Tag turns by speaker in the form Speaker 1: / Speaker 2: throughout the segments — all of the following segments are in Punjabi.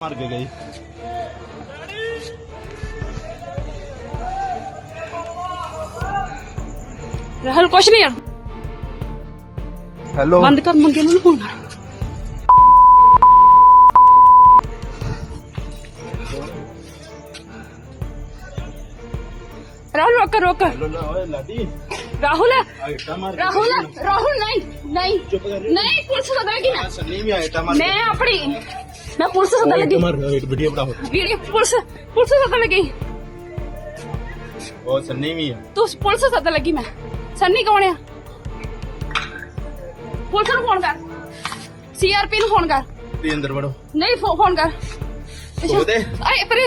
Speaker 1: ਮਾਰ ਕੇ ਗਈ।
Speaker 2: ਰਾਹੁਲ ਕੁਛ ਨਹੀਂ ਯਾਰ
Speaker 1: ਹੈਲੋ
Speaker 2: ਬੰਦ ਕਰ ਮੰਗੇ ਨੂੰ ਫੋਨ ਕਰ। ਰਾਹੁਲ ਰੋਕ ਰੋਕ।
Speaker 1: ਓਏ ਲਾਡੀ।
Speaker 2: ਰਾਹੁਲ
Speaker 1: ਆਇਟਾ ਮਾਰ ਕੇ
Speaker 2: ਰਾਹੁਲ। ਰਾਹੁਲ ਨਹੀਂ ਨਹੀਂ।
Speaker 1: ਚੁੱਪ ਕਰ
Speaker 2: ਨਹੀਂ ਪੁਲਿਸ ਸਦਾ ਲੱਗੀ ਨਾ
Speaker 1: ਆਇਟਾ ਮਾਰ
Speaker 2: ਮੈਂ ਆਪਣੀ ਮੈਂ ਪੁਲਿਸ ਸਦਾ ਲੱਗੀ
Speaker 1: ਮਾਰ ਵੀਡੀਓ ਬਣਾਓ।
Speaker 2: ਵੀਡੀਓ ਪੁਲਿਸ ਪੁਲਿਸ ਸਦਾ ਲੱਗੀ
Speaker 1: ਉਹ ਸੰਨੀ ਵੀ ਆ।
Speaker 2: ਤੂੰ ਪੁਲਿਸ ਸਦਾ ਲੱਗੀ ਮੈਂ। ਸੰਨੀ ਕੌਣ ਆ? ਪੁਲਿਸ ਨੂੰ ਫੋਨ ਕਰ। ਸੀਆਰਪੀ ਨੂੰ ਫੋਨ ਕਰ।
Speaker 1: ਤੇ ਅੰਦਰ ਵੜੋ।
Speaker 2: ਨਹੀਂ ਫੋਨ ਕਰ।
Speaker 1: ਉਹਦੇ?
Speaker 2: ਆਏ ਪਰੇ।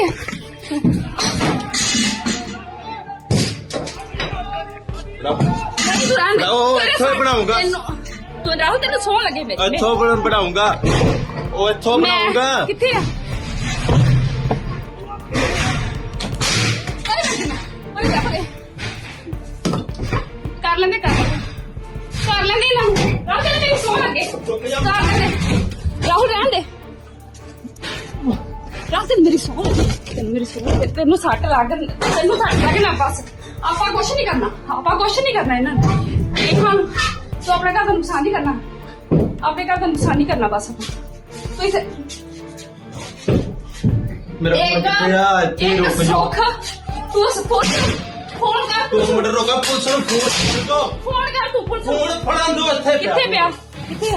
Speaker 1: ਲਓ। ਇੱਥੋਂ।
Speaker 2: ਤੈਨੂੰ- ਤੂੰ ਰਾਹੁਲ ਤੈਨੂੰ ਸੌ ਲੱਗੇ ਮੇਰੇ
Speaker 1: ਇੱਥੋਂ ਬਣ ਬਣਾਉਂਗਾ। ਉਹ ਇੱਥੋਂ
Speaker 2: ਮੈਂ-
Speaker 1: ਬਣਾਉਂਗਾ
Speaker 2: ਕਿੱਥੇ ਆ ਅਰੇ ਮੈਂ ਕਿਹਾ, ਓਏ ਜਾ ਪਰੇ। ਕਰ ਲੈਂਦੇ ਕਰ ਲੈਂਦੇ ਕਰ ਲੈਂਦੇ ਇਹਨਾਂ ਨੂੰ ਰਾਹੁਲ ਤੈਨੂੰ ਮੇਰੀ ਸੌ ਲੱਗੇ ਕਰ ਲੈਂਦੇ ਰਾਹੁਲ ਰਹਿਣ ਦੇ ਰਾਹੁਲ ਤੈਨੂੰ ਮੇਰੀ ਸੌ ਲੱਗੇ ਤੈਨੂੰ ਮੇਰੀ ਸੌ ਲੱਗੇ ਤੈਨੂੰ ਸੱਟ ਲੱਗ ਤੈਨੂੰ ਸੱਟ ਲੱਗ ਨਾ ਬਸ ਆਪਾਂ ਕੁਛ ਨਹੀਂ ਕਰਨਾ ਆਪਾਂ ਕੁਛ ਨਹੀਂ ਕਰਨਾ ਇਹਨਾਂ ਨੂੰ ਇਹ ਖਾਨ ਤੂੰ ਆਪਣੇ ਘਰ ਦਾ ਨੁਕਸਾਨ ਨਹੀਂ ਕਰਨਾ ਆਪਣੇ ਘਰ ਦਾ ਨੁਕਸਾਨ ਨਹੀਂ ਕਰਨਾ ਬਸ ਆਪਾਂ ਤੂੰ ਇਸੇ
Speaker 1: ਮੇਰਾ ਫੋਨ ਕਿੱਥੇ ਆ ਇੱਥੇ ਹੀ ਰੁਕ ਜਾ।
Speaker 2: ਸੌਖਾ। ਤੂੰ ਸਪੋਰਟ ਫੋਨ ਕਰ
Speaker 1: ਤੂੰ। ਮੁੰਡੇ ਰੋਕਾ ਪੁਲਿਸ ਨੂੰ ਫੋਨ ਕਰੋ
Speaker 2: ਫੋਨ ਕਰ ਤੂੰ ਪੁਲਿਸ ਨੂੰ।
Speaker 1: ਫੋਨ ਫੜਨ ਦੋ ਇੱਥੇ
Speaker 2: ਕਿੱਥੇ ਪਿਆ। ਕਿੱਥੇ?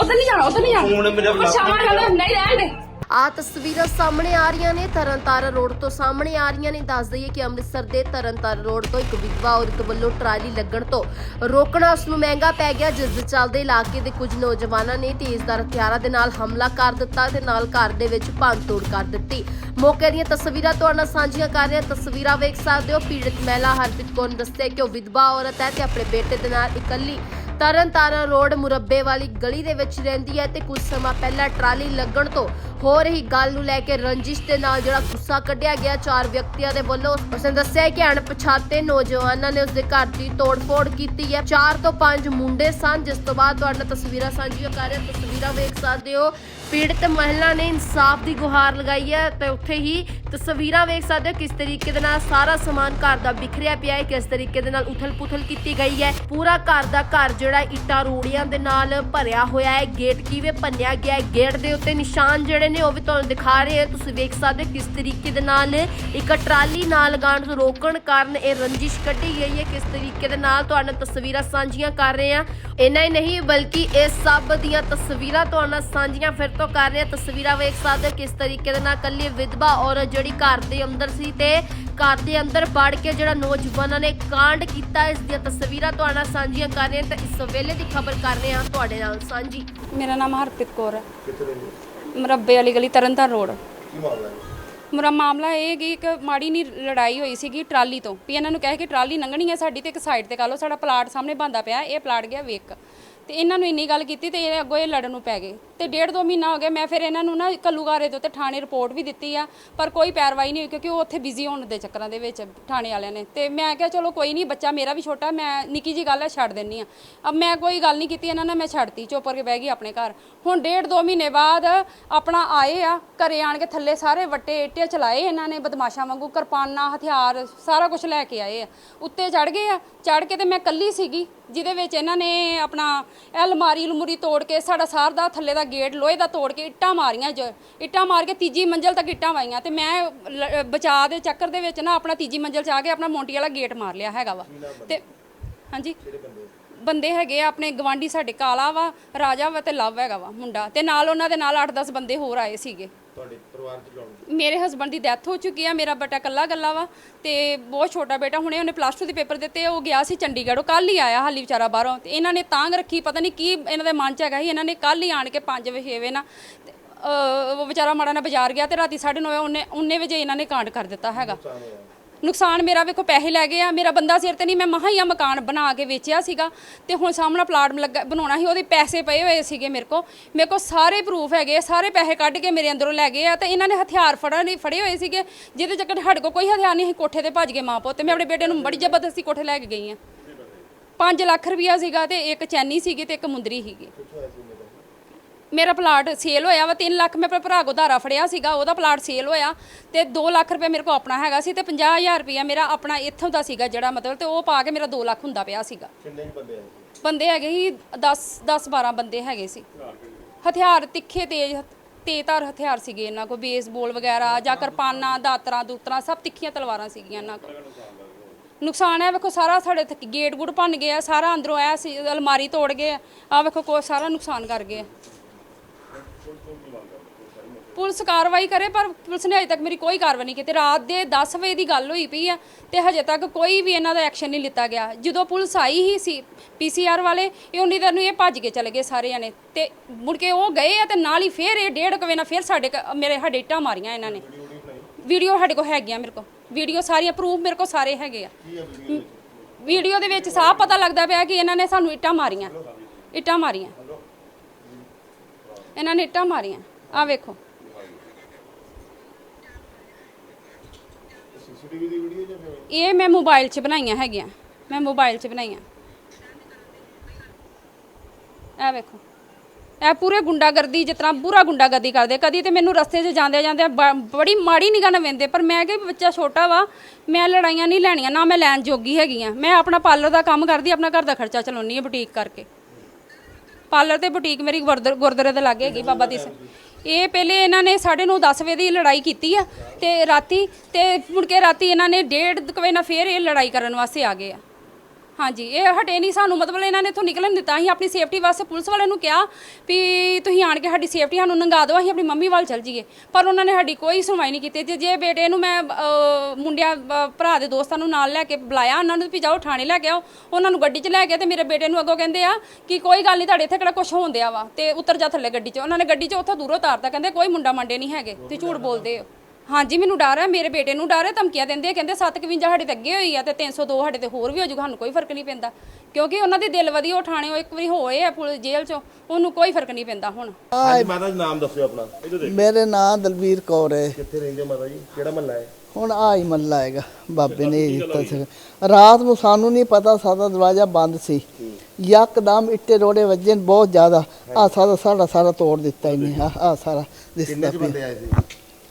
Speaker 2: ਉੱਧਰ ਨਹੀਂ ਜਾਣਾ ਉੱਧਰ ਨਹੀਂ ਜਾਣਾ।
Speaker 1: ਫੋਨ ਮੇਰੇ ਕੋਲ
Speaker 2: ਪਰਛਾਵਾਂ ਨਾਲ ਨਹੀਂ ਰਹਿਣ ਦੇ।
Speaker 3: ਆ ਤਸਵੀਰਾਂ ਸਾਹਮਣੇ ਆ ਰਹੀਆਂ ਨੇ। ਤਰਨਤਾਰਨ ਰੋਡ ਤੋਂ ਸਾਹਮਣੇ ਆ ਰਹੀਆਂ ਨੇ। ਦੱਸ ਦਈਏ ਕਿ ਅੰਮ੍ਰਿਤਸਰ ਦੇ ਤਰਨਤਾਰਨ ਰੋਡ ਤੋਂ ਇੱਕ ਵਿਧਵਾ ਔਰਤ ਵੱਲੋਂ ਟਰਾਲੀ ਲੱਗਣ ਤੋਂ ਰੋਕਣਾ ਉਸ ਨੂੰ ਮਹਿੰਗਾ ਪੈ ਗਿਆ, ਜਿਸ ਦੇ ਚੱਲਦੇ ਇਲਾਕੇ ਦੇ ਕੁਝ ਨੌਜਵਾਨਾਂ ਨੇ ਤੇਜ਼ਧਾਰ ਹਥਿਆਰਾਂ ਦੇ ਨਾਲ ਹਮਲਾ ਕਰ ਦਿੱਤਾ ਤੇ ਨਾਲ ਘਰ ਦੇ ਵਿੱਚ ਭੰਨਤੋੜ ਕਰ ਦਿੱਤੀ। ਮੌਕੇ ਦੀਆਂ ਤਸਵੀਰਾਂ ਤੁਹਾਡੇ ਨਾਲ ਸਾਂਝੀਆਂ ਕਰ ਰਹੇ ਤਸਵੀਰਾਂ ਵੇਖ ਸਕਦੇ ਹੋ। ਪੀੜਤ ਮਹਿਲਾ ਹਰਪ੍ਰੀਤ ਕੌਰ ਨੇ ਦੱਸਿਆ ਕਿ ਉਹ ਵਿਧਵਾ ਔਰਤ ਹੈ ਤੇ ਆਪਣੇ ਬੇਟੇ ਦੇ ਨਾਲ ਇਕੱਲੀ ਤਰਨਤਾਰਨ ਰੋਡ ਮੁਰੱਬੇ ਵਾਲੀ ਗਲੀ ਦੇ ਵਿੱਚ ਰਹਿੰਦੀ ਹੈ ਤੇ ਕੁਝ ਸਮਾਂ ਪਹਿਲਾਂ ਟਰਾਲੀ ਲੱਗਣ ਤੋਂ ਹੋ ਰਹੀ ਗੱਲ ਨੂੰ ਲੈ ਕੇ ਰੰਜਿਸ਼ ਦੇ ਨਾਲ ਜਿਹੜਾ ਗੁੱਸਾ ਕੱਢਿਆ ਗਿਆ, ਚਾਰ ਵਿਅਕਤੀਆਂ ਦੇ ਵੱਲੋਂ। ਉਸਨੇ ਦੱਸਿਆ ਕਿ ਅਣਪਛਾਤੇ ਨੌਜਵਾਨਾਂ ਨੇ ਉਸਦੇ ਘਰ ਦੀ ਤੋੜਫੋੜ ਕੀਤੀ ਹੈ। ਚਾਰ ਤੋਂ ਪੰਜ ਮੁੰਡੇ ਸਨ, ਜਿਸ ਤੋਂ ਬਾਅਦ ਤੁਹਾਡੇ ਨਾਲ ਤਸਵੀਰਾਂ ਸਾਂਝੀਆਂ ਕਰ ਰਹੇ ਤਸਵੀਰਾਂ ਵੇਖ ਸਕਦੇ ਹੋ। ਪੀੜਤ ਮਹਿਲਾ ਨੇ ਇਨਸਾਫ ਦੀ ਗੁਹਾਰ ਲਗਾਈ ਹੈ ਤੇ ਉੱਥੇ ਹੀ ਤਸਵੀਰਾਂ ਵੇਖ ਸਕਦੇ ਹੋ ਕਿਸ ਤਰੀਕੇ ਦੇ ਨਾਲ ਸਾਰਾ ਸਮਾਨ ਘਰ ਦਾ ਬਿਖਰਿਆ ਪਿਆ ਹੈ, ਕਿਸ ਤਰੀਕੇ ਦੇ ਨਾਲ ਉਥਲ-ਪੁਥਲ ਕੀਤੀ ਗਈ ਹੈ। ਪੂਰਾ ਘਰ ਦਾ ਘਰ ਜਿਹੜਾ ਇੱਟਾਂ ਰੂੜੀਆਂ ਦੇ ਨਾਲ ਭਰਿਆ ਹੋਇਆ ਹੈ। ਗੇਟ ਕਿਵੇਂ ਭੰਨਿਆ ਗਿਆ ਹੈ? ਗੇਟ ਦੇ ਉੱਤੇ ਨਿਸ਼ਾਨ ਜਿਹੜੇ ਨੇ ਉਹ ਵੀ ਤੁਹਾਨੂੰ ਦਿਖਾ ਰਹੇ ਹਾਂ ਤੁਸੀਂ ਵੇਖ ਸਕਦੇ ਹੋ ਕਿਸ ਤਰੀਕੇ ਦੇ ਨਾਲ ਇੱਕ ਟਰਾਲੀ ਨਾਲ ਲਗਾਉਣ ਤੋਂ ਰੋਕਣ ਕਾਰਨ ਇਹ ਰੰਜਿਸ਼ ਕੱਢੀ ਗਈ ਹੈ। ਕਿਸ ਤਰੀਕੇ ਦੇ ਨਾਲ ਤੁਹਾਨੂੰ ਤਸਵੀਰਾਂ ਸਾਂਝੀਆਂ ਕਰ ਰਹੇ ਹਾਂ ਇੰਨਾ ਹੀ ਨਹੀਂ ਬਲਕਿ ਇਸ ਸਭ ਦੀਆਂ ਤਸਵੀਰਾਂ ਤੁਹਾਨੂੰ ਸਾਂਝੀਆਂ ਫਿਰ ਤੋਂ ਕਰ ਰਹੇ ਹਾਂ ਤਸਵੀਰਾਂ ਵੇਖ ਸਕਦੇ ਹੋ ਕਿਸ ਤਰੀਕੇ ਦੇ ਨਾਲ ਕੱਲੀ ਵਿਧਵਾ ਔਰਤ ਜਿਹੜੀ ਘਰ ਦੇ ਅੰਦਰ ਸੀ ਤੇ ਘਰ ਦੇ ਅੰਦਰ ਵੜ ਕੇ ਜਿਹੜਾ ਨੌਜਵਾਨਾਂ ਨੇ ਕਾਂਡ ਕੀਤਾ ਇਸ ਦੀਆਂ ਤਸਵੀਰਾਂ ਤੁਹਾਡੇ ਨਾਲ ਸਾਂਝੀਆਂ ਕਰ ਰਹੇ ਹਾਂ ਤਾਂ ਇਸ ਵੇਲੇ ਦੀ ਖਬਰ ਕਰ ਰਹੇ ਹਾਂ ਤੁਹਾਡੇ ਨਾਲ ਸਾਂਝੀ।
Speaker 2: ਮੇਰਾ ਨਾਮ ਹਰਪ੍ਰੀਤ ਕੌਰ ਹੈ? ਮਰੱਬੇ ਵਾਲੀ ਗਲੀ ਤਰਨਤਾਰਨ ਰੋਡ। ਮੇਰਾ ਮਾਮਲਾ ਇਹ ਕਿ ਇੱਕ ਮਾੜੀ ਨਹੀਂ ਲੜਾਈ ਹੋਈ ਸੀਗੀ ਟਰਾਲੀ ਤੋਂ। ਵੀ ਇਹਨਾਂ ਨੂੰ ਕਹੇ ਕਿ ਟਰਾਲੀ ਲੰਘਣੀ ਹੈ ਸਾਡੀ ਤੇ ਇੱਕ ਸਾਈਡ ਤੇ ਕਰ ਲਓ ਸਾਡਾ ਪਲਾਟ ਸਾਹਮਣੇ ਬੰਦਾ ਪਿਆ ਇਹ ਪਲਾਟ ਗਿਆ ਵੇਖ। ਤੇ ਇਹਨਾਂ ਨੂੰ ਇੰਨੀ ਗੱਲ ਕੀਤੀ ਤੇ ਇਹ ਅੱਗੋਂ ਇਹ ਲੜਨ ਨੂੰ ਪੈ ਗਏ। ਤੇ ਡੇਢ ਦੋ ਮਹੀਨਾ ਹੋ ਗਿਆ, ਮੈਂ ਫਿਰ ਇਹਨਾਂ ਨੂੰ ਨਾ ਕੱਲੂਗਾਰੇ ਦੇ ਉੱਤੇ ਥਾਣੇ ਰਿਪੋਰਟ ਵੀ ਦਿੱਤੀ ਆ, ਪਰ ਕੋਈ ਪੈਰਵਾਈ ਨਹੀਂ ਹੋਈ ਕਿਉਂਕਿ ਉਹ ਉੱਥੇ ਬਿਜ਼ੀ ਹੋਣ ਦੇ ਚੱਕਰਾਂ ਦੇ ਵਿੱਚ ਥਾਣੇ ਵਾਲਿਆਂ ਨੇ। ਤੇ ਮੈਂ ਕਿਹਾ, ਚਲੋ ਕੋਈ ਨਹੀਂ, ਬੱਚਾ ਮੇਰਾ ਵੀ ਛੋਟਾ, ਮੈਂ ਨਿੱਕੀ ਜੀ ਗੱਲ ਹੈ ਛੱਡ ਦਿੰਨੀ ਆ। ਅਬ ਮੈਂ ਕੋਈ ਗੱਲ ਨਹੀਂ ਕੀਤੀ ਇਹਨਾਂ ਨਾਲ, ਮੈਂ ਛੱਡਤੀ ਚੋਪਰ ਕੇ ਬਹਿ ਗਈ ਆਪਣੇ ਘਰ। ਹੁਣ ਡੇਢ ਦੋ ਮਹੀਨੇ ਬਾਅਦ ਆਪਣਾ ਆਏ ਆ, ਘਰੇ ਆਣ ਕੇ ਥੱਲੇ ਸਾਰੇ ਵੱਟੇ ਇੱਟੇ ਚਲਾਏ ਇਹਨਾਂ ਨੇ, ਬਦਮਾਸ਼ਾਂ ਵਾਂਗੂ, ਕਿਰਪਾਨਾਂ, ਹਥਿਆਰ, ਸਾਰਾ ਕੁਝ ਲੈ ਕੇ ਆਏ ਆ। ਉੱਤੇ ਚੜ ਗਏ ਆ ਚੜ ਕੇ ਤੇ ਮੈਂ ਕੱਲੀ ਸੀਗੀ, ਜਿਹਦੇ ਵਿੱਚ ਇਹਨਾਂ ਨੇ ਆਪਣਾ ਅਲਮਾਰੀ ਅਲਮੂਰੀ ਤੋੜ ਕੇ ਸਾਡਾ ਸਾਰ ਦਾ ਥੱਲੇ ਦਾ ਗੇਟ ਲੋਹੇ ਦਾ ਤੋੜ ਕੇ ਇੱਟਾਂ ਮਾਰੀਆਂ ਜੋ ਇੱਟਾਂ ਮਾਰ ਕੇ ਤੀਜੀ ਮੰਜ਼ਲ ਤੱਕ ਇੱਟਾਂ ਵਾਈਆਂ ਤੇ ਮੈਂ ਲ- ਬਚਾਅ ਦੇ ਚੱਕਰ ਦੇ ਵਿੱਚ ਨਾ ਆਪਣਾ ਤੀਜੀ ਮੰਜ਼ਲ 'ਚ ਆ ਕੇ ਆਪਣਾ ਮੋਂਟੀ ਵਾਲਾ ਗੇਟ ਮਾਰ ਲਿਆ ਹੈਗਾ ਵਾ। ਤੇ ਹਾਂਜੀ। ਬੰਦੇ ਹੈਗੇ ਆ ਆਪਣੇ ਗਵਾਂਢੀ ਸਾਡੇ ਕਾਲਾ ਵਾ ਰਾਜਾ ਵਾ ਤੇ ਲਵ ਹੈਗਾ ਵਾ ਮੁੰਡਾ ਤੇ ਨਾਲ ਉਹਨਾਂ ਦੇ ਨਾਲ 8-10 ਬੰਦੇ ਹੋਰ ਆਏ ਸੀਗੇ।
Speaker 1: ਤੁਹਾਡੇ ਪਰਿਵਾਰ ਚ ਕੌਣ
Speaker 2: ਮੇਰੇ ਹਸਬੰਡ ਦੀ ਡੈਥ ਹੋ ਚੁੱਕੀ ਆ ਮੇਰਾ ਬੇਟਾ ਕੱਲਾ ਗੱਲਾ ਵਾ ਤੇ ਬਹੁਤ ਛੋਟਾ ਬੇਟਾ ਹੁਣੇ ਉਹਨੇ ਪਲੱਸ 2 ਦੇ ਪੇਪਰ ਦਿੱਤੇ ਉਹ ਗਿਆ ਸੀ ਚੰਡੀਗੜ੍ਹ ਉਹ ਕੱਲ ਹੀ ਆਇਆ ਹਾਲੀ ਵਿਚਾਰਾ ਬਾਹਰੋਂ ਤੇ ਇਹਨਾਂ ਨੇ ਤਾਂਗ ਰੱਖੀ ਪਤਾ ਨਹੀਂ ਕੀ ਇਹਨਾਂ ਦੇ ਮਨ 'ਚ ਹੈਗਾ ਸੀ ਇਹਨਾਂ ਨੇ ਕੱਲ ਹੀ ਆਣ ਕੇ 5 ਵਜੇ 6 ਵਜੇ ਨਾ ਤੇ, ਅਹ, ਉਹ ਵਿਚਾਰਾ ਮਾੜਾ ਨਾ ਬਾਜ਼ਾਰ ਗਿਆ ਤੇ ਰਾਤੀ 9:30 ਉਹਨੇ 19 ਵਜੇ ਇਹਨਾਂ ਨੇ ਕਾਂਡ ਕਰ ਦਿੱਤਾ ਹੈਗਾ। ਨੁਕਸਾਨ ਨੁਕਸਾਨ ਮੇਰਾ ਵੇਖੋ ਪੈਸੇ ਲੈ ਗਏ ਆ ਮੇਰਾ ਬੰਦਾ ਸਿਰ ਤੇ ਨਹੀਂ ਮੈਂ ਮਹਾ ਹੀ ਆ ਮਕਾਨ ਬਣਾ ਕੇ ਵੇਚਿਆ ਸੀਗਾ ਤੇ ਹੁਣ ਸਾਹਮਣਾ ਪਲਾਟ ਲੱਗਾ ਬਣਾਉਣਾ ਸੀ ਉਹਦੇ ਪੈਸੇ ਪਏ ਹੋਏ ਸੀਗੇ ਮੇਰੇ ਕੋ ਮੇਰੇ ਕੋ ਸਾਰੇ ਪ੍ਰੂਫ ਹੈਗੇ ਆ, ਸਾਰੇ ਪੈਸੇ ਕੱਢ ਕੇ ਮੇਰੇ ਅੰਦਰੋਂ ਲੈ ਗਏ ਆ ਤੇ ਇਹਨਾਂ ਨੇ ਹਥਿਆਰ ਫੜਨ ਲਈ ਫੜੇ ਹੋਏ ਸੀਗੇ ਜਿਹਦੇ ਚੱਕਰ ਸਾਡੇ ਕੋ ਕੋਈ ਹਥਿਆਰ ਨਹੀਂ ਸੀ ਕੋਠੇ ਤੇ ਭੱਜ ਗਏ ਮਾਂ ਪੁੱਤ ਤੇ ਮੈਂ ਆਪਣੇ ਬੇਟੇ ਨੂੰ ਬੜੀ ਜ਼ਬਰਦਸਤੀ ਕੋਠੇ ਲੈ ਕੇ ਗਈ ਆ। 5 ਲੱਖ ਰੁਪਇਆ ਸੀਗਾ ਤੇ ਇੱਕ ਚੈਨੀ ਸੀਗੀ ਤੇ ਇੱਕ ਮੁੰਦਰੀ ਸੀਗੀ। ਮੇਰਾ ਪਲਾਟ ਸੇਲ ਹੋਇਆ ਵਾ 3 ਲੱਖ ਮੈਂ ਆਪਣੇ ਭਰਾ ਕੋ ਧਾਰਾ ਫੜਿਆ ਸੀਗਾ ਉਹਦਾ ਪਲਾਟ ਸੇਲ ਹੋਇਆ ਤੇ 2 ਲੱਖ ਰੁਪਏ ਮੇਰੇ ਕੋ ਆਪਣਾ ਹੈਗਾ ਸੀ ਤੇ 50000 ਰੁਪਇਆ ਮੇਰਾ ਆਪਣਾ ਇੱਥੋਂ ਦਾ ਸੀਗਾ ਜਿਹੜਾ ਮਤਲਬ ਤੇ ਉਹ ਪਾ ਕੇ ਮੇਰਾ 2 ਲੱਖ ਹੁੰਦਾ ਪਿਆ ਸੀਗਾ।
Speaker 1: ਕਿੰਨੇ ਕੁ ਬੰਦੇ ਆਏ
Speaker 2: ਬੰਦੇ ਹੈਗੇ ਸੀ 10 10 12 ਬੰਦੇ ਹੈਗੇ ਸੀ। ਹਥਿਆਰ ਤਿੱਖੇ ਤੇਜ਼ ਤੇਜ਼ਧਾਰ ਹਥਿਆਰ ਸੀਗੇ ਇਹਨਾਂ ਕੋ ਬੇਸਬਾਲ ਵਗੈਰਾ ਜਾਂ ਕਿਰਪਾਨਾਂ ਦਾਤਰਾਂ ਦੂਤਰਾਂ ਸਭ ਤਿੱਖੀਆਂ ਤਲਵਾਰਾਂ ਸੀਗੀਆਂ ਇਹਨਾਂ ਕੋਲ। ਨੁਕਸਾਨ ਹੈ ਵੇਖੋ ਸਾਰਾ ਸਾਡੇ ਗੇਟ ਗੁੱਟ ਭੰਨ ਗਏ ਆ ਸਾਰਾ ਅੰਦਰੋਂ ਆਇਆ ਸੀ ਅਲਮਾਰੀ ਤੋੜ ਗਏ ਆ ਵੇਖੋ ਕੋ ਸਾਰਾ ਨੁਕਸਾਨ ਕਰ ਗਏ ਪੁਲਿਸ ਕਾਰਵਾਈ ਕਰੇ, ਪਰ ਪੁਲਿਸ ਨੇ ਅਜੇ ਤੱਕ ਮੇਰੀ ਕੋਈ ਕਾਰਵਾਈ ਨਹੀਂ ਕੀਤੀ। ਰਾਤ ਦੇ 10 ਵਜੇ ਦੀ ਗੱਲ ਹੋਈ ਪਈ ਆ ਤੇ ਹਜੇ ਤੱਕ ਕੋਈ ਵੀ ਇਹਨਾਂ ਦਾ ਐਕਸ਼ਨ ਨਹੀਂ ਲਿੱਤਾ ਗਿਆ। ਜਦੋਂ ਪੁਲਿਸ ਆਈ ਹੀ ਸੀ ਪੀਸੀਆਰ ਵਾਲੇ, ਇਹ ਉਨੀ ਦੇਰ ਨੂੰ ਇਹ ਭੱਜ ਕੇ ਚਲੇ ਗਏ ਸਾਰੇ ਜਣੇ। ਤੇ ਮੁੜ ਕੇ ਉਹ ਗਏ ਆ ਤੇ ਨਾਲ ਹੀ ਫੇਰ ਇਹ ਡੇਢ ਕੁ ਵਜੇ ਨਾਲ ਫੇਰ ਸਾਡੇ ਕ- ਮੇਰੇ ਸਾਡੇ ਇੱਟਾਂ ਮਾਰੀਆਂ ਇਹਨਾਂ ਨੇ। ਵੀਡੀਓ ਸਾਡੇ ਕੋਲ ਹੈਗੀਆਂ ਮੇਰੇ ਕੋਲ। ਵੀਡੀਓ ਸਾਰੀਆਂ ਪ੍ਰੂਫ ਮੇਰੇ ਕੋਲ ਸਾਰੇ ਹੈਗੇ ਆ। ਵੀਡੀਓ ਦੇ ਵਿੱਚ ਸਾਫ਼ ਪਤਾ ਲੱਗਦਾ ਪਿਆ ਕਿ ਇਹਨਾਂ ਨੇ ਸਾਨੂੰ ਇੱਟਾਂ ਮਾਰੀਆਂ। ਇੱਟਾਂ ਮਾਰੀਆਂ। ਇਹਨਾਂ ਨੇ ਇੱਟਾਂ ਮਾਰੀਆਂ। ਆ ਵੇਖੋ।
Speaker 1: ਸੀਸੀਟੀਵੀ ਦੀ ਵੀਡੀਓ ਜਾਂ ਫਿਰ?
Speaker 2: ਇਹ ਮੈਂ ਮੋਬਾਈਲ 'ਚ ਬਣਾਈਆਂ ਹੈਗੀਆਂ। ਮੈਂ ਮੋਬਾਈਲ 'ਚ ਬਣਾਈਆਂ। ਇਹ ਵੇਖੋ। ਇਹ ਪੂਰੇ ਗੁੰਡਾਗਰਦੀ, ਜਿਸ ਤਰ੍ਹਾਂ ਪੂਰਾ ਗੁੰਡਾਗਰਦੀ ਕਰਦੇ। ਕਦੀ ਤੇ ਮੈਨੂੰ ਰਸਤੇ 'ਚ ਜਾਂਦੇ ਜਾਂਦੇ ਬੜੀ ਮਾੜੀ ਨਿਗਾਹ ਨਾਲ ਵੇਂਦੇ ਪਰ ਮੈਂ ਕਿ ਬੱਚਾ ਛੋਟਾ ਵਾ, ਮੈਂ ਲੜਾਈਆਂ ਨਹੀਂ ਲੈਣੀਆਂ, ਨਾ ਮੈਂ ਲੈਣ ਜੋਗੀ ਹੈਗੀ ਆ ਮੈਂ ਆਪਣਾ ਪਾਰਲਰ ਦਾ ਕੰਮ ਕਰਦੀ, ਆਪਣਾ ਘਰ ਦਾ ਖਰਚਾ ਚਲਾਉਣੀ ਹੈ ਬੁਟੀਕ ਕਰਕੇ। ਪਾਰਲਰ ਤੇ ਬੁਟੀਕ ਮੇਰੀ ਗੁਰਦਰ- ਗੁਰਦੁਆਰੇ ਦੇ ਲਾਗੇ ਹੈਗੀ, ਬਾਬਾ ਦੀ ਸ- ਇਹ ਪਹਿਲੇ ਇਹਨਾਂ ਨੇ 9:30 10 ਵਜੇ ਦੀ ਲੜਾਈ ਕੀਤੀ ਆ ਤੇ ਰਾਤੀ ਤੇ ਮੁੜ ਕੇ ਰਾਤੀ ਇਹਨਾਂ ਨੇ ਡੇਢ ਕੁ ਵਜੇ ਨਾਲ ਫੇਰ ਇਹ ਲੜਾਈ ਕਰਨ ਵਾਸਤੇ ਆ ਗਏ ਆ। ਹਾਂਜੀ ਇਹ ਹਟੇ ਨਹੀਂ ਸਾਨੂੰ ਮਤਲਬ ਇਹਨਾਂ ਨੇ ਇੱਥੋਂ ਨਿਕਲਣ ਦਿੱਤਾ। ਅਸੀਂ ਆਪਣੀ ਸੇਫਟੀ ਵਾਸਤੇ ਪੁਲਿਸ ਵਾਲਿਆਂ ਨੂੰ ਕਿਹਾ ਵੀ ਤੁਸੀਂ ਆਣ ਕੇ ਸਾਡੀ ਸੇਫਟੀ ਸਾਨੂੰ ਨੰਗਾ ਦਿਓ ਅਸੀਂ ਆਪਣੀ ਮੰਮੀ ਵੱਲ ਚੱਲ ਜਾਈਏ। ਪਰ ਉਹਨਾਂ ਨੇ ਸਾਡੀ ਕੋਈ ਸੁਣਵਾਈ ਨਹੀਂ ਕੀਤੀ। ਤੇ ਜੇ ਬੇਟੇ ਨੂੰ ਮੈਂ ਅਹ, ਮੁੰਡਿਆਂ ਅਹ, ਭਰਾ ਦੇ ਦੋਸਤਾਂ ਨੂੰ ਨਾਲ ਲੈ ਕੇ ਬੁਲਾਇਆ ਉਹਨਾਂ ਨੂੰ ਵੀ ਜਾਓ ਥਾਣੇ ਲੈ ਕੇ ਆਓ ਉਹਨਾਂ ਨੂੰ ਗੱਡੀ 'ਚ ਲੈ ਗਏ ਤੇ ਮੇਰੇ ਬੇਟੇ ਨੂੰ ਅੱਗੋਂ ਕਹਿੰਦੇ ਆ ਕਿ ਕੋਈ ਗੱਲ ਨਹੀਂ ਤੁਹਾਡੇ ਇੱਥੇ ਕਿਹੜਾ ਕੁਝ ਹੋਣ ਦਿਆ ਵਾ। ਤੇ ਉਤਰ ਜਾ ਥੱਲੇ ਗੱਡੀ 'ਚ। ਉਹਨਾਂ ਨੇ ਗੱਡੀ 'ਚ ਉੱਥੋਂ ਦੂਰੋਂ ਉਤਾਰਤਾ ਕਹਿੰਦੇ ਕੋਈ ਮੁੰਡਾ ਮੰਡੇ ਨਹੀਂ ਹੈਗੇ ਤੁਸੀਂ ਝੂਠ ਬੋਲਦੇ ਹੋ। ਹਾਂਜੀ ਮੈਨੂੰ ਡਰ ਹੈ ਮੇਰੇ ਬੇਟੇ ਨੂੰ ਡਰ ਹੈ ਧਮਕੀਆਂ ਦਿੰਦੇ ਆ ਕਹਿੰਦੇ 752 ਸਾਡੇ ਤੇ ਅੱਗੇ ਹੋਈ ਆ ਤੇ 302 ਸਾਡੇ ਤੇ ਹੋਰ ਵੀ ਹੋ ਜਾਊਗਾ ਸਾਨੂੰ ਕੋਈ ਫ਼ਰਕ ਨਹੀਂ ਪੈਂਦਾ। ਕਿਉਂਕਿ ਉਹਨਾਂ ਦੀ ਦਿਲ ਵਧੀ ਉਹ ਥਾਣੇ ਉਹ ਇੱਕ ਵਾਰੀ ਹੋਏ ਆ ਪੁਲਿਸ ਜੇਲ੍ਹ ਚੋਂ ਉਹਨੂੰ ਕੋਈ ਫ਼ਰਕ ਨਹੀਂ ਪੈਂਦਾ ਹੁਣ।
Speaker 1: ਹਾਂਜੀ ਮਾਤਾ ਜੀ ਨਾਮ ਦੱਸਿਓ ਆਪਣਾ। ਇਹਦੇ ਦੇਖ।
Speaker 4: ਮੇਰੇ ਨਾਂ ਦਲਵੀਰ ਕੌਰ ਹੈ।
Speaker 1: ਕਿੱਥੇ ਰਹਿੰਦੇ ਹੋ ਮਾਤਾ ਜੀ? ਕਿਹੜਾ ਮਹੱਲਾ ਹੈ?
Speaker 4: ਹੁਣ ਆ ਹੀ ਮੱਲਾ ਹੈਗਾ ਬਾਬੇ ਨੇ ਦਿੱਤਾ ਸੀ ਰਾਤ ਨੂੰ ਸਾਨੂੰ ਨਹੀਂ ਪਤਾ ਸਾਡਾ ਦਰਵਾਜ਼ਾ ਬੰਦ ਸੀ। ਯਕਦਮ ਇੱਟੇ ਰੋੜੇ ਵੱਜੇ ਨੇ ਬਹੁਤ ਜ਼ਿਆਦਾ। ਆ ਸਾਰਾ ਸਾਡਾ ਸਾਰਾ ਤੋੜ ਦਿੱਤਾ ਇਹਨੇ। ਆ ਆ ਸਾਰਾ ਦਿਸਦਾ
Speaker 1: ਕਿੰਨੇ ਕੁ ਬੰਦੇ ਆਏ ਸੀ?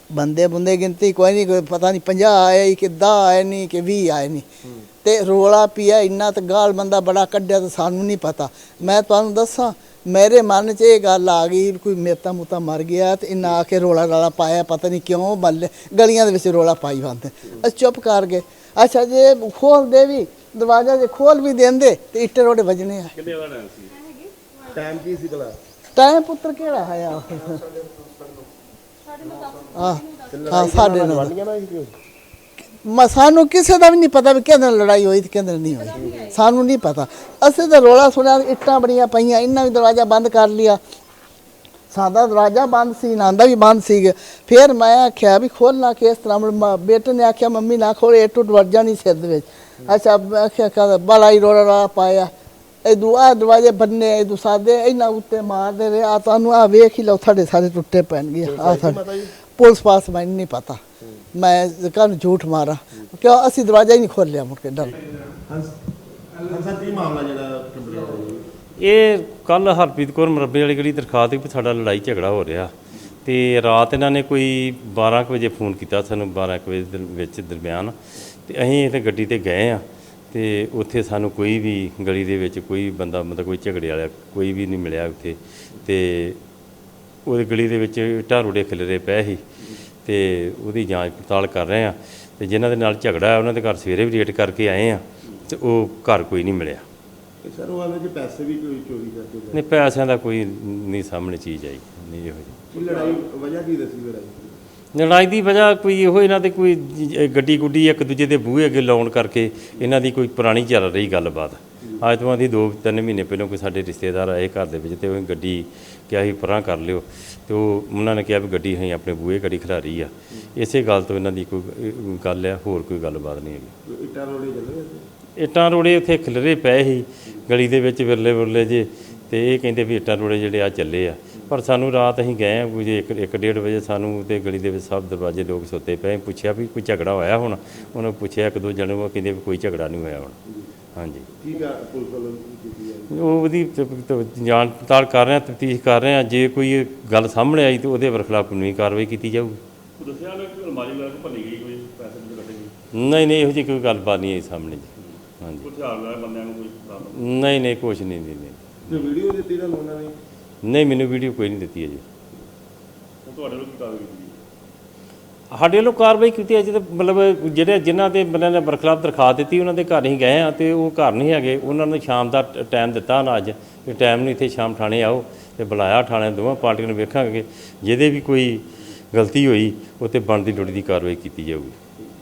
Speaker 4: ਬੰਦੇ ਬੰਦੇ ਗਿਣਤੀ ਕੋਈ ਨਹੀਂ ਕੋਈ ਪਤਾ ਨਹੀਂ 50 ਆਏ ਕਿ 10 ਆਏ ਨਹੀਂ ਕਿ 20 ਆਏ ਨਹੀਂ ਤੇ ਰੋਲਾ ਪਿਆ ਇੰਨਾ ਤੇ ਗਾਲ ਬੰਦਾ ਬੜਾ ਕੱਢਿਆ ਤੇ ਸਾਨੂੰ ਨਹੀਂ ਪਤਾ। ਮੈਂ ਤੁਹਾਨੂੰ ਦੱਸਾਂ ਮੇਰੇ ਮਨ 'ਚ ਇਹ ਗੱਲ ਆ ਗਈ ਕੋਈ ਮੇਤਾ ਮੁਤਾ ਮਰ ਗਿਆ ਤੇ ਇਹਨਾਂ ਆ ਕੇ ਰੋਲਾ ਰਾਲਾ ਪਾਇਆ ਪਤਾ ਨਹੀਂ ਕਿਉਂ ਬੱਲੇ ਗਲੀਆਂ ਦੇ ਵਿੱਚ ਰੋਲਾ ਪਾਈ ਬੰਦੇ ਅਸੀਂ ਚੁੱਪ ਕਰ ਗਏ। ਅੱਛਾ ਜੇ ਖੋਲ ਦੇ ਵੀ ਦਰਵਾਜ਼ਾ ਜੇ ਖੋਲ ਵੀ ਦਿੰਦੇ ਤੇ ਇੱਟੇ ਰੋੜੇ ਵੱਜਣੇ ਆ।
Speaker 1: ਕਿੰਨੇ ਟਾਈਮ ਸੀ? ਟਾਈਮ ਕੀ ਸੀ ਭਲਾ?
Speaker 4: ਟਾਈਮ ਪੁੱਤਰ ਕਿਹੜਾ ਆਇਆ? ਆ ਹਾਂ ਸਾਡੇ ਨਾਲ
Speaker 1: ਵਾਲੀਆਂ ਨਾ ਸੀ
Speaker 4: ਮ- ਸਾਨੂੰ ਕਿਸੇ ਦਾ ਵੀ ਨਹੀਂ ਪਤਾ ਵੀ ਕਿਹਦੇ ਨਾਲ ਲੜਾਈ ਹੋਈ ਤੇ ਕਿਹਦੇ ਨਾਲ ਨਹੀਂ ਹੋਈ। ਸਾਨੂੰ ਨਹੀਂ ਪਤਾ। ਅਸੀਂ ਤਾਂ ਰੋਲਾ ਸੁਣਿਆ ਇੱਟਾਂ ਬੜੀਆਂ ਪਈਆਂ ਇਹਨਾਂ ਵੀ ਦਰਵਾਜ਼ਾ ਬੰਦ ਕਰ ਲਿਆ। ਸਾਡਾ ਦਰਵਾਜ਼ਾ ਬੰਦ ਸੀ ਨਾਂਦਾ ਵੀ ਬੰਦ ਸੀ। ਫਿਰ ਮੈਂ ਆਖਿਆ ਵੀ ਖੋਲਣਾ ਕਿਸ ਤਰ੍ਹਾਂ ਬੇਟੇ ਨੇ ਆਖਿਆ ਮੰਮੀ ਨਾ ਖੋਲੇ ਇਹ ਟੁੱਟ ਵੱਜ ਜਾਣੀ ਸਿਰ ਦੇ ਵਿੱਚ। ਅੱਛਾ ਮੈਂ ਆਖਿਆ ਰੋਲਾ ਰਾਲਾ ਪਾਇਆ। ਇਹ ਦੁਆ ਦਰਵਾਜ਼ੇ ਬੰਨੇ ਇਹ ਦੁਸਾਦੇ ਇਹਨਾਂ ਉੱਤੇ ਮਾਰਦੇ ਰਹੇ ਆ ਤੁਹਾਨੂੰ ਆ ਵੇਖ ਹੀ ਲਓ ਤੁਹਾਡੇ ਸਾਰੇ ਟੁੱਟੇ ਪੈਣਗੇ ਆ ਸਾਡੇ ਪੁਲਿਸ ਪਾਸ ਮੈਨੂੰ ਨਹੀਂ ਪਤਾ। ਮੈਂ ਕਾਹਨੂੰ ਝੂਠ ਮਾਰਾਂ। ਕਿਉਂ? ਅਸੀਂ ਦਰਵਾਜ਼ਾ ਹੀ ਨਹੀਂ ਖੋਲਿਆ ਮੁੜ ਕੇ ਡਰ।
Speaker 1: ਕੀ
Speaker 5: ਇਹ ਕੱਲ ਹਰਪ੍ਰੀਤ ਕੌਰ ਮਰੱਬੇ ਵਾਲੀ ਗਲੀ ਦਰਖਾਸਤ ਵੀ ਸਾਡਾ ਲੜਾਈ ਝਗੜਾ ਹੋ ਰਿਹਾ। ਤੇ ਰਾਤ ਇਹਨਾਂ ਨੇ ਕੋਈ 12 ਕੁ ਵਜੇ ਫੋਨ ਕੀਤਾ ਸਾਨੂੰ 12 ਕੁ ਵਜੇ ਦੇ ਵਿੱਚ ਦਰਮਿਆਨ। ਤੇ ਅਸੀਂ ਇੱਥੇ ਗੱਡੀ ਤੇ ਗਏ ਆ ਤੇ ਉੱਥੇ ਸਾਨੂੰ ਕੋਈ ਵੀ ਗਲੀ ਦੇ ਵਿੱਚ ਕੋਈ ਬੰਦਾ ਮਤਲਬ ਕੋਈ ਝਗੜੇ ਵਾਲਾ ਕੋਈ ਵੀ ਨਹੀਂ ਮਿਲਿਆ ਉੱਥੇ। ਤੇ ਉਹਦੀ ਗਲੀ ਦੇ ਵਿੱਚ ਇੱਟਾਂ ਰੋੜੇ ਖਿਲਰੇ ਪਏ ਸੀ ਤੇ ਉਹਦੀ ਜਾਂਚ ਪੜਤਾਲ ਕਰ ਰਹੇ ਆ ਤੇ ਜਿਨ੍ਹਾਂ ਦੇ ਨਾਲ ਝਗੜਾ ਹੈ ਉਹਨਾਂ ਦੇ ਘਰ ਸਵੇਰੇ ਵੀ ਰੇਟ ਕਰਕੇ ਆਏ ਆ ਤੇ ਉਹ ਘਰ ਕੋਈ ਨਹੀਂ ਮਿਲਿਆ।
Speaker 1: ਤੇ ਸਰ ਉਹ ਆਂਦੇ ਜੀ ਪੈਸੇ ਵੀ ਕੋਈ ਚੋਰੀ ਕਰਕੇ
Speaker 5: ਨਹੀਂ ਪੈਸਿਆਂ ਦਾ ਕੋਈ ਨਹੀਂ ਸਾਹਮਣੇ ਚੀਜ਼ ਆਈ ਨਹੀਂ ਇਹੋ ਜਿਹੀ।
Speaker 1: ਲੜਾਈ ਵਜ੍ਹਾ ਕੀ ਦੱਸੀ ਲੜਾਈ?
Speaker 5: ਲੜਾਈ ਦੀ ਵਜ੍ਹਾ ਕੋਈ ਇਹੋ ਇਹਨਾਂ ਦੇ ਕੋਈ ਗੱਡੀ ਗੁੱਡੀ ਇੱਕ ਦੂਜੇ ਦੇ ਬੂਹੇ ਅੱਗੇ ਲਾਉਣ ਕਰਕੇ ਇਹਨਾਂ ਦੀ ਕੋਈ ਪੁਰਾਣੀ ਚੱਲ ਰਹੀ ਗੱਲਬਾਤ। ਅੱਜ ਤੋਂ ਆਦੀ 2-3 ਮਹੀਨੇ ਪਹਿਲਾਂ ਕੋਈ ਸਾਡੇ ਰਿਸ਼ਤੇਦਾਰ ਆਏ ਘਰ ਦੇ ਵਿੱਚ ਤੇ ਉਹ ਗੱਡੀ ਕਿਹਾ ਸੀ ਪਰਾਂ ਕਰ ਲਿਓ। ਤੇ ਉਹ ਉਹਨਾਂ ਨੇ ਕਿਹਾ ਵੀ ਗੱਡੀ ਅਸੀਂ ਆਪਣੇ ਬੂਹੇ ਗੱਡੀ ਖਿਲਾਰੀ ਆ। ਇਸੇ ਗੱਲ ਤੋਂ ਇਹਨਾਂ ਦੀ ਕੋਈ ਗੱਲ ਆ ਹੋਰ ਕੋਈ ਗੱਲਬਾਤ ਨਹੀਂ ਹੈਗੀ।
Speaker 1: ਇੱਟਾਂ ਰੋੜੇ ਚੱਲ
Speaker 5: ਇੱਟਾਂ ਰੋੜੇ ਉੱਥੇ ਖਿਲਰੇ ਪਏ ਸੀ ਗਲੀ ਦੇ ਵਿੱਚ ਵਿਰਲੇ ਵਿਰਲੇ ਜੇ ਤੇ ਇਹ ਕਹਿੰਦੇ ਵੀ ਇੱਟਾਂ ਰੋੜੇ ਜਿਹੜੇ ਆ ਚੱਲੇ ਆ। ਪਰ ਸਾਨੂੰ ਰਾਤ ਅਸੀਂ ਗਏ ਆ ਕੋਈ ਇੱਕ ਇੱਕ ਡੇਢ ਵਜੇ ਸਾਨੂੰ ਤੇ ਗਲੀ ਦੇ ਵਿੱਚ ਸਭ ਦਰਵਾਜ਼ੇ ਲੋਕ ਸੁੱਤੇ ਪਏ ਪੁੱਛਿਆ ਵੀ ਕੋਈ ਝਗੜਾ ਹੋਇਆ ਹੁਣ? ਉਹਨਾਂ ਪੁੱਛਿਆ ਇੱਕ ਦੋ ਜਣੇ ਉਹ ਕਹਿੰਦੇ ਵੀ ਕੋਈ ਝਗੜਾ ਨਹੀਂ ਹੋਇਆ ਹੁਣ। ਹਾਂਜੀ।
Speaker 1: ਕੀ ਕਰ ਪੁਲਿਸ ਵੱਲੋਂ ਕੀ ਕੀਤੀ ਹੈ
Speaker 5: ਉਹ ਉਹਦੀ ਜਾਂਚ ਪੜਤਾਲ ਕਰ ਰਹੇ ਆ ਤਫਤੀਸ਼ ਕਰ ਰਹੇ ਆ ਜੇ ਕੋਈ ਗੱਲ ਸਾਹਮਣੇ ਆਈ ਤੇ ਉਹਦੇ ਖਿਲਾਫ ਕਾਨੂੰਨੀ ਕਾਰਵਾਈ ਕੀਤੀ ਜਾਊਗੀ।
Speaker 1: ਦੱਸਿਆ ਨਾ ਕਿ ਅਲਮਾਰੀ ਲੈ ਕੇ ਭੱਲੀ ਗਈ ਕੋਈ ਪੈਸੇ ਵੀ ਕੱਢੇ ਗਏ?
Speaker 5: ਨਹੀਂ ਨਹੀਂ ਇਹੋ ਜਿਹੀ ਕੋਈ ਗੱਲਬਾਤ ਨਹੀਂ ਆਈ ਸਾਹਮਣੇ ਜੀ। ਹਾਂਜੀ।
Speaker 1: ਕੁਝ ਹਾਲ ਨਾਲ ਬੰਦਿਆਂ ਨੂੰ ਕੋਈ?
Speaker 5: ਨਹੀਂ ਨਹੀਂ ਕੁਛ ਨਹੀਂ ਨਹੀਂ।
Speaker 1: ਵੀਡੀਓ ਦਿੱਤੀ ਨਾ ਉਹਨਾਂ ਨੇ।
Speaker 5: ਨਹੀਂ ਮੈਨੂੰ ਵੀਡੀਓ ਕੋਈ ਨਹੀਂ ਦਿੱਤੀ ਅਜੇ।
Speaker 1: ਤੁਹਾਡੇ ਵੱਲੋਂ ਕੀ ਕਾਰਵਾਈ ਕੀਤੀ
Speaker 5: ਸਾਡੇ ਵੱਲੋਂ ਕਾਰਵਾਈ ਕੀਤੀ ਹੈ ਜਿਹਦੇ ਮਤਲਬ ਜਿਹੜੇ ਜਿਨ੍ਹਾਂ ਦੇ ਬੰਦਿਆਂ ਨੇ ਬਰਖਲਾਫ ਦਰਖਾਸਤ ਦਿੱਤੀ ਉਹਨਾਂ ਦੇ ਘਰ ਹੀ ਗਏ ਆ ਤੇ ਉਹ ਘਰ ਨਹੀਂ ਹੈਗੇ। ਉਹਨਾਂ ਨੂੰ ਸ਼ਾਮ ਦਾ ਟਾਈਮ ਦਿੱਤਾ ਨਾ ਅੱਜ। ਕਿ ਟਾਈਮ ਨੂੰ ਇੱਥੇ ਸ਼ਾਮ ਥਾਣੇ ਆਓ ਤੇ ਬੁਲਾਇਆ ਥਾਣੇ ਦੋਵਾਂ ਪਾਰਟੀਆਂ ਨੂੰ ਵੇਖਾਂਗੇ। ਜਿਹਦੇ ਵੀ ਕੋਈ ਗਲਤੀ ਹੋਈ ਉਹ ਤੇ ਬਣਦੀ ਲੋੜੀ ਦੀ ਕਾਰਵਾਈ ਕੀਤੀ ਜਾਊਗੀ।